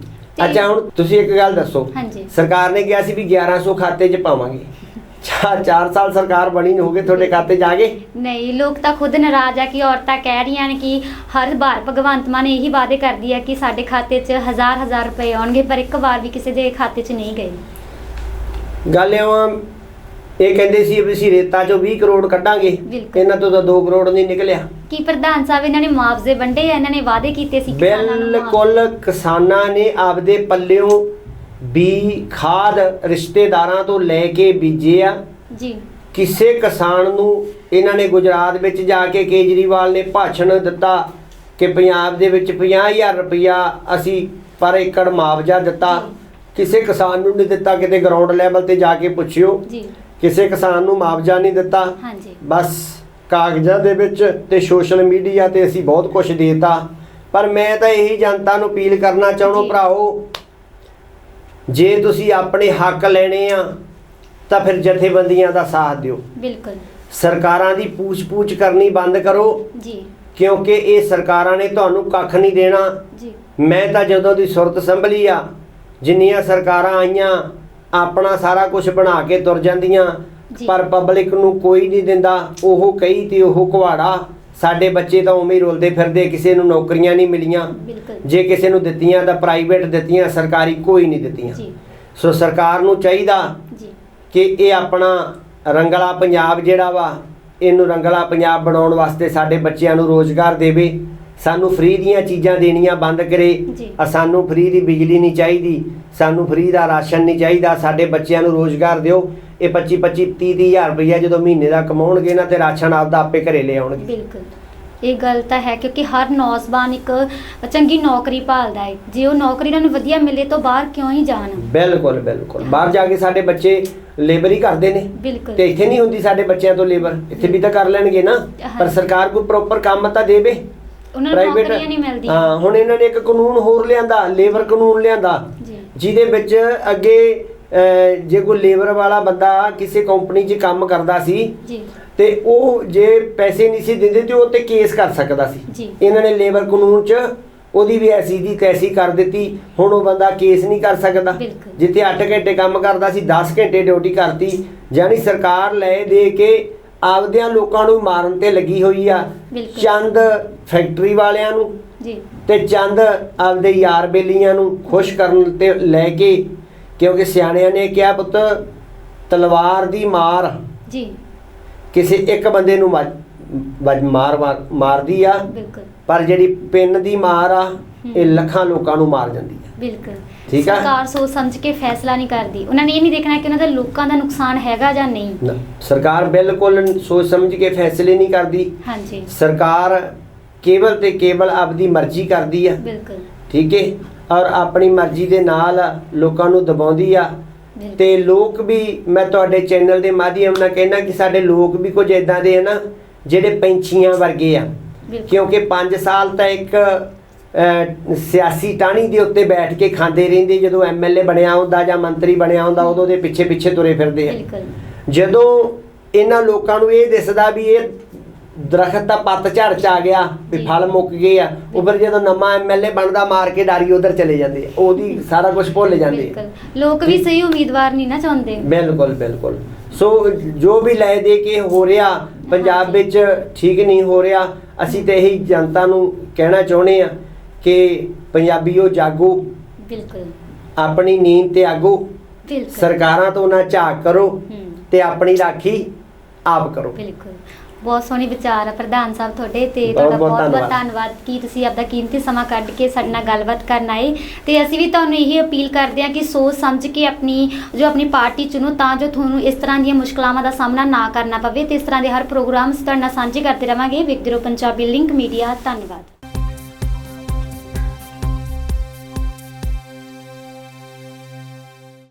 ਅੱਛਾ ਹੁਣ ਤੁਸੀਂ ਇੱਕ ਗੱਲ ਦੱਸੋ। ਹਾਂਜੀ। ਸਰਕਾਰ ਨੇ ਕਿਹਾ ਸੀ ਵੀ 1100 ਖਾਤੇ 'ਚ ਪਾਵਾਂਗੇ। 4 ਸਾਲ ਸਰਕਾਰ ਬਣੀ ਨਹੀਂ ਹੋਗੇ ਤੁਹਾਡੇ ਖਾਤੇ ਆ ਗਏ ਨਹੀਂ ਲੋਕ ਤਾਂ ਖੁਦ ਨਾਰਾਜ਼ ਆ ਕਿ ਔਰਤਾਂ ਕਹਿ ਰਹੀਆਂ ਨੇ ਕਿ ਹਰ ਵਾਰ ਭਗਵੰਤ ਮਾਨ ਇਹੀ ਵਾਅਦੇ ਕਰਦੀ ਹੈ ਕਿ ਸਾਡੇ ਖਾਤੇ 'ਚ ਹਜ਼ਾਰ ਹਜ਼ਾਰ ਰੁਪਏ ਆਉਣਗੇ ਪਰ ਇੱਕ ਵਾਰ ਵੀ ਕਿਸੇ ਦੇ ਖਾਤੇ 'ਚ ਨਹੀਂ ਗਏ ਗੱਲ ਇਹ ਵਾ ਇਹ ਕਹਿੰਦੇ ਸੀ ਵੀ ਅਸੀਂ ਰੇਤਾ 'ਚੋਂ 20 ਕਰੋੜ ਕੱਢਾਂਗੇ ਬਿਲਕੁਲ। ਇਹਨਾਂ ਤੋਂ ਤਾਂ 2 ਕਰੋੜ ਨਹੀਂ ਨਿਕਲਿਆ ਕੀ ਪ੍ਰਧਾਨ ਸਾਹਿਬ ਇਹਨਾਂ ਨੇ ਮੁਆਵਜ਼ੇ ਵੰਡੇ ਆ ਇਹਨਾਂ ਨੇ ਵਾਅਦੇ ਕੀਤੇ ਸੀ ਕਿਸਾਨਾਂ ਨੂੰ ਮੁਆਵਜ਼ੇ। ਬਿਲਕੁਲ ਕਿਸਾਨਾਂ ਨੇ ਆਪਦੇ ਪੱਲਿਓਂ ਬੀ ਖਾਦ ਰਿਸ਼ਤੇਦਾਰਾਂ ਤੋਂ ਲੈ ਕੇ ਬੀਜੇ ਆ? ਜੀ। ਕਿਸੇ ਕਿਸਾਨ ਨੂੰ ਇਹਨਾਂ ਨੇ ਗੁਜਰਾਤ ਵਿੱਚ ਜਾ ਕੇ ਕੇਜਰੀਵਾਲ ਨੇ ਭਾਸ਼ਣ ਦਿੱਤਾ ਕਿ ਪੰਜਾਬ ਦੇ ਵਿੱਚ 50000 ਰੁਪਇਆ ਅਸੀਂ ਪਰ ਏਕੜ ਮੁਆਵਜ਼ਾ ਦਿੱਤਾ। ਕਿਸੇ ਕਿਸਾਨ ਨੂੰ ਨਹੀਂ ਦਿੱਤਾ ਕਿਤੇ ਗਰਾਊਂਡ ਲੈਵਲ ਤੇ ਜਾ ਕੇ ਪੁੱਛਿਓ। ਜੀ। ਕਿਸੇ ਕਿਸਾਨ ਨੂੰ ਮੁਆਵਜ਼ਾ ਨਹੀਂ ਦਿੱਤਾ। ਹਾਂਜੀ। ਬਸ ਕਾਗਜ਼ਾਂ ਦੇ ਵਿੱਚ ਤੇ ਸੋਸ਼ਲ ਮੀਡੀਆ ਤੇ ਅਸੀਂ ਬਹੁਤ ਕੁਝ ਦੇਤਾ। ਪਰ ਮੈਂ ਤਾਂ ਇਹੀ ਜਨਤਾ ਨੂੰ ਅਪੀਲ ਕਰਨਾ ਚਾਹਣੋ। ਭਰਾਓ ਜੇ ਤੁਸੀਂ ਆਪਣੇ ਹੱਕ ਲੈਣੇ ਆ ਤਾਂ ਫਿਰ ਜਥੇਬੰਦੀਆਂ ਦਾ ਸਾਥ ਦਿਓ। ਬਿਲਕੁਲ। ਸਰਕਾਰਾਂ ਦੀ ਪੂਛ-ਪੂਛ ਕਰਨੀ ਬੰਦ ਕਰੋ। ਜੀ। ਕਿਉਂਕਿ ਇਹ ਸਰਕਾਰਾਂ ਨੇ ਤੁਹਾਨੂੰ ਕੱਖ ਨਹੀਂ ਦੇਣਾ। ਜੀ। ਮੈਂ ਤਾਂ ਜਦੋਂ ਦੀ ਸੁਰਤ ਸੰਭਲੀ ਆ ਜਿੰਨੀਆਂ ਸਰਕਾਰਾਂ ਆਈਆਂ ਆਪਣਾ ਸਾਰਾ ਕੁਝ ਬਣਾ ਕੇ ਤੁਰ ਜਾਂਦੀਆਂ। ਪਰ ਪਬਲਿਕ ਨੂੰ ਕੋਈ ਨਹੀਂ ਦਿੰਦਾ। ਉਹ ਕਹੀ ਤੇ ਉਹ ਕੁਹਾੜਾ। ਸਾਡੇ ਬੱਚੇ ਤਾਂ ਉਵੇਂ ਹੀ ਰੁਲਦੇ ਫਿਰਦੇ ਕਿਸੇ ਨੂੰ ਨੌਕਰੀਆਂ ਨਹੀਂ ਮਿਲੀਆਂ। ਜੇ ਕਿਸੇ ਨੂੰ ਦਿੱਤੀਆਂ ਤਾਂ ਪ੍ਰਾਈਵੇਟ ਦਿੱਤੀਆਂ ਸਰਕਾਰੀ ਕੋਈ ਨਹੀਂ ਦਿੱਤੀਆਂ। ਜੀ। ਸੋ ਸਰਕਾਰ ਨੂੰ ਚਾਹੀਦਾ ਜੀ। ਕਿ ਇਹ ਆਪਣਾ ਰੰਗਲਾ ਪੰਜਾਬ ਜਿਹੜਾ ਵਾ ਇਹਨੂੰ ਰੰਗਲਾ ਪੰਜਾਬ ਬਣਾਉਣ ਵਾਸਤੇ ਸਾਡੇ ਬੱਚਿਆਂ ਨੂੰ ਰੋਜ਼ਗਾਰ ਦੇਵੇ। ਸਾਨੂੰ ਫ੍ਰੀ ਦੀਆਂ ਚੀਜ਼ਾਂ ਦੇਣੀਆਂ ਬੰਦ ਕਰੇ ਜੀ। ਆ ਸਾਨੂੰ ਫ੍ਰੀ ਦੀ ਬਿਜਲੀ ਨਹੀਂ ਚਾਹੀਦੀ ਸਾਨੂੰ ਫ੍ਰੀ ਦਾ ਰਾਸ਼ਨ ਨਹੀਂ ਚਾਹੀਦਾ ਸਾਡੇ ਬੱਚਿਆਂ ਨੂੰ ਰੋਜ਼ਗਾਰ ਦਿਓ। ਇਹ 25 25 30 ਹਜ਼ਾਰ ਰੁਪਈਆ ਜਦੋਂ ਮਹੀਨੇ ਦਾ ਕਮਾਉਣਗੇ ਨਾ ਤੇ ਰਾਸ਼ਨ ਆਪਦਾ ਆਪੇ ਘਰੇ ਲੈ ਆਉਣਗੇ। ਬਿਲਕੁਲ। ਇਹ ਗੱਲ ਤਾਂ ਹੈ ਕਿਉਂਕਿ ਹਰ ਨੌਜਵਾਨ ਇੱਕ ਚੰਗੀ ਨੌਕਰੀ ਭਾਲਦਾ ਹੈ। ਜੇ ਉਹ ਨੌਕਰੀ ਉਹਨਾਂ ਨੂੰ ਵਧੀਆ ਮਿਲੇ ਤਾਂ ਬਾਹਰ ਕਿਉਂ ਹੀ ਜਾਣ? ਬਿਲਕੁਲ ਬਿਲਕੁਲ। ਬਾਹਰ ਜਾ ਕੇ ਸਾਡੇ ਬੱਚੇ ਲੇਬਰ ਹੀ ਕਰਦੇ ਨੇ। ਬਿਲਕੁਲ। ਤੇ ਇੱਥੇ ਨਹੀਂ ਹੁੰਦੀ ਸਾਡੇ ਬੱਚਿਆਂ ਤੋਂ ਲੇਬਰ ਇੱਥੇ ਵੀ ਤਾਂ ਕਰ ਲੈਣਗੇ ਨਾ। ਪਰ। ਸਰਕਾਰ ਕੋਈ ਪ੍ਰੋਪਰ ਕੰਮ ਤਾਂ ਦੇਵੇ। ਉਹਨਾਂ ਨੂੰ ਨੌਕਰੀਆਂ ਨਹੀਂ ਮਿਲਦੀਆਂ। ਹਾਂ ਹੁਣ ਇਹਨਾਂ ਨੇ ਇੱਕ ਕਾਨੂੰਨ ਹੋਰ ਲਿਆਂਦਾ ਲੇਬਰ ਕਾਨੂੰਨ ਲਿਆਂਦਾ ਜੀ। ਜਿਹਦੇ ਵਿੱਚ ਅੱਗੇ ਅਹ, ਜੇ ਕੋਈ ਲੇਬਰ ਵਾਲਾ ਬੰਦਾ ਕਿਸੇ ਕੰਪਨੀ 'ਚ ਕੰਮ ਕਰਦਾ ਸੀ ਜੀ। ਤੇ ਉਹ ਜੇ ਪੈਸੇ ਨਹੀਂ ਸੀ ਦਿੰਦੇ ਤੇ ਉਹ ਤੇ ਕੇਸ ਕਰ ਸਕਦਾ ਸੀ। ਜੀ। ਇਹਨਾਂ ਨੇ ਲੇਬਰ ਕਾਨੂੰਨ 'ਚ ਉਹਦੀ ਵੀ ਐਸੀ ਦੀ ਤੈਸੀ ਕਰ ਦਿੱਤੀ ਹੁਣ ਉਹ ਬੰਦਾ ਕੇਸ ਨਹੀਂ ਕਰ ਸਕਦਾ। ਬਿਲਕੁਲ। ਜਿੱਥੇ 8 ਘੰਟੇ ਕੰਮ ਕਰਦਾ ਸੀ 10 ਘੰਟੇ ਡਿਊਟੀ ਕਰਤੀ ਯਾਨੀ ਸਰਕਾਰ ਲੈ ਦੇ ਕੇ ਆਪਦਿਆਂ ਲੋਕਾਂ ਨੂੰ ਮਾਰਨ ਤੇ ਲੱਗੀ ਹੋਈ ਆ। ਬਿਲਕੁਲ। ਚੰਦ ਫੈਕਟਰੀ ਵਾਲਿਆਂ ਨੂੰ ਜੀ। ਤੇ ਚੰਦ ਆਪਦੇ ਯਾਰ ਬੇਲੀਆਂ ਨੂੰ ਖੁਸ਼ ਕਰਨ ਤੇ ਲੈ ਕੇ ਕਿਉਂਕਿ ਸਿਆਣਿਆਂ ਨੇ ਕਿਹਾ ਪੁੱਤ ਤਲਵਾਰ ਦੀ ਮਾਰ ਜੀ। ਕਿਸੇ ਇੱਕ ਬੰਦੇ ਨੂੰ ਵੱਜ- ਵੱਜ ਮਾਰ ਮਾਰ- ਮਾਰਦੀ ਆ। ਬਿਲਕੁਲ। ਪਰ ਜਿਹੜੀ ਪਿੰਨ ਦੀ ਮਾਰ ਆ ਇਹ ਲੱਖਾਂ ਲੋਕਾਂ ਨੂੰ ਮਾਰ ਜਾਂਦੀ ਆ ਬਿਲਕੁਲ। ਠੀਕ ਆ। ਸਰਕਾਰ ਸੋਚ ਸਮਝ ਕੇ ਫੈਸਲਾ ਨਹੀਂ ਕਰਦੀ। ਉਹਨਾਂ ਨੇ ਇਹ ਨਹੀਂ ਦੇਖਣਾ ਕਿ ਉਹਨਾਂ ਦਾ ਲੋਕਾਂ ਦਾ ਨੁਕਸਾਨ ਹੈਗਾ ਜਾਂ ਨਹੀਂ। ਸਰਕਾਰ ਬਿਲਕੁਲ ਸੋਚ ਸਮਝ ਕੇ ਫੈਸਲੇ ਨਹੀਂ ਕਰਦੀ। ਹਾਂਜੀ। ਸਰਕਾਰ ਕੇਵਲ ਤੇ ਕੇਵਲ ਆਪਦੀ ਮਰਜ਼ੀ ਕਰਦੀ ਆ। ਬਿਲਕੁਲ। ਠੀਕ ਹੈ? ਔਰ ਆਪਣੀ ਮਰਜ਼ੀ ਦੇ ਨਾਲ ਲੋਕਾਂ ਨੂੰ ਦਬਾਉਂਦੀ ਆ। ਤੇ ਲੋਕ ਵੀ ਮੈਂ ਤੁਹਾਡੇ ਚੈਨਲ ਦੇ ਮਾਧਿਅਮ ਨਾਲ ਕਹਿਣਾ ਕਿ ਸਾਡੇ ਲੋਕ ਵੀ ਕੁਝ ਇਦਾਂ ਦੇ ਆ ਨਾ ਜਿਹੜੇ ਪੰਛੀਆਂ ਵਰਗੇ ਆ। ਕਿਉਂਕਿ 5 ਸਾਲ ਤਾਂ ਇੱਕ ਸਿਆਸੀ ਟਾਣੀ ਦੇ ਉੱਤੇ ਬੈਠ ਕੇ ਖਾਂਦੇ ਰਹਿੰਦੇ ਜਦੋਂ ਐਮਐਲਏ ਬਣਿਆ ਹੁੰਦਾ ਜਾਂ ਮੰਤਰੀ ਬਣਿਆ ਹੁੰਦਾ ਉਦੋਂ ਦੇ ਪਿੱਛੇ ਪਿੱਛੇ ਤੁਰੇ ਫਿਰਦੇ ਆ। ਜਦੋਂ ਇਹਨਾਂ ਲੋਕਾਂ ਨੂੰ ਇਹ ਦਿਸਦਾ ਵੀ ਇਹ ਦਰਖਤ ਦਾ ਪੱਤ ਝੜ ਚ ਆ ਗਿਆ ਵੀ। ਫਲ ਮੁੱਕ ਗਏ ਆ ਉਹ ਫਿਰ ਜਦੋਂ ਨਵਾਂ ਐਮਐਲਏ ਬਣਦਾ ਮਾਰ ਕੇ ਡਾਰੀ ਉਧਰ ਚਲੇ ਜਾਂਦੇ ਆ। ਉਹਦੀ ਸਾਰਾ ਕੁਝ ਭੁੱਲ ਜਾਂਦੇ ਆ। ਲੋਕ ਵੀ ਸਹੀ ਉਮੀਦਵਾਰ ਨਹੀਂ ਨਾ ਚਾਹੁੰਦੇ। ਬਿਲਕੁਲ ਬਿਲਕੁਲ। ਸੋ ਜੋ ਵੀ ਲੈ ਦੇ ਕੇ ਹੋ ਰਿਹਾ ਪੰਜਾਬ। ਵਿੱਚ ਠੀਕ ਨਹੀਂ ਹੋ ਰਿਹਾ ਅਸੀਂ ਤੇ ਇਹੀ ਜਨਤਾ ਨੂੰ ਕਹਿਣਾ ਚਾਹੁੰਦੇ ਆ ਕਿ ਪੰਜਾਬੀਓ ਜਾਗੋ। ਬਿਲਕੁਲ। ਆਪਣੀ ਨੀਂਦ ਤੇ ਆਗੋ। ਬਿਲਕੁਲ। ਸਰਕਾਰਾਂ ਤੋਂ ਨਾ ਝਾਕ ਕਰੋ ਹੂੰ। ਤੇ ਆਪਣੀ ਰਾਖੀ ਆਪ ਕਰੋ। ਬਿਲਕੁਲ। ਬਹੁਤ ਸੋਹਣੇ ਵਿਚਾਰ ਆ ਪ੍ਰਧਾਨ ਸਾਹਿਬ ਤੁਹਾਡੇ ਤੇ ਤੁਹਾਡਾ ਬਹੁਤ ਬਹੁਤ ਬਹੁਤ ਧੰਨਵਾਦ। ਧੰਨਵਾਦ ਕਿ ਤੁਸੀਂ ਆਪਦਾ ਕੀਮਤੀ ਸਮਾਂ ਕੱਢ ਕੇ ਸਾਡੇ ਨਾਲ ਗੱਲਬਾਤ ਕਰਨ ਆਏ। ਤੇ ਅਸੀਂ ਵੀ ਤੁਹਾਨੂੰ ਇਹ ਅਪੀਲ ਕਰਦੇ ਹਾਂ ਕਿ ਸੋਚ ਸਮਝ ਕੇ ਆਪਣੀ ਜੋ ਆਪਣੀ ਪਾਰਟੀ ਚੁਣੋ ਤਾਂ ਜੋ ਤੁਹਾਨੂੰ ਇਸ ਤਰ੍ਹਾਂ ਦੀਆਂ ਮੁਸ਼ਕਲਾਵਾਂ ਦਾ ਸਾਹਮਣਾ ਨਾ ਕਰਨਾ ਪਵੇ ਤੇ ਇਸ ਤਰ੍ਹਾਂ ਦੇ ਹਰ ਪ੍ਰੋਗਰਾਮਸ ਤੁਹਾਡੇ ਨਾਲ ਸਾਂਝੇ ਕਰਦੇ ਰਵਾਂਗੇ। ਵੇਖਦੇ ਰਹੋ ਪੰਜਾਬੀ ਲਿੰਕ ਮੀਡੀਆ। ਧੰਨਵਾਦ।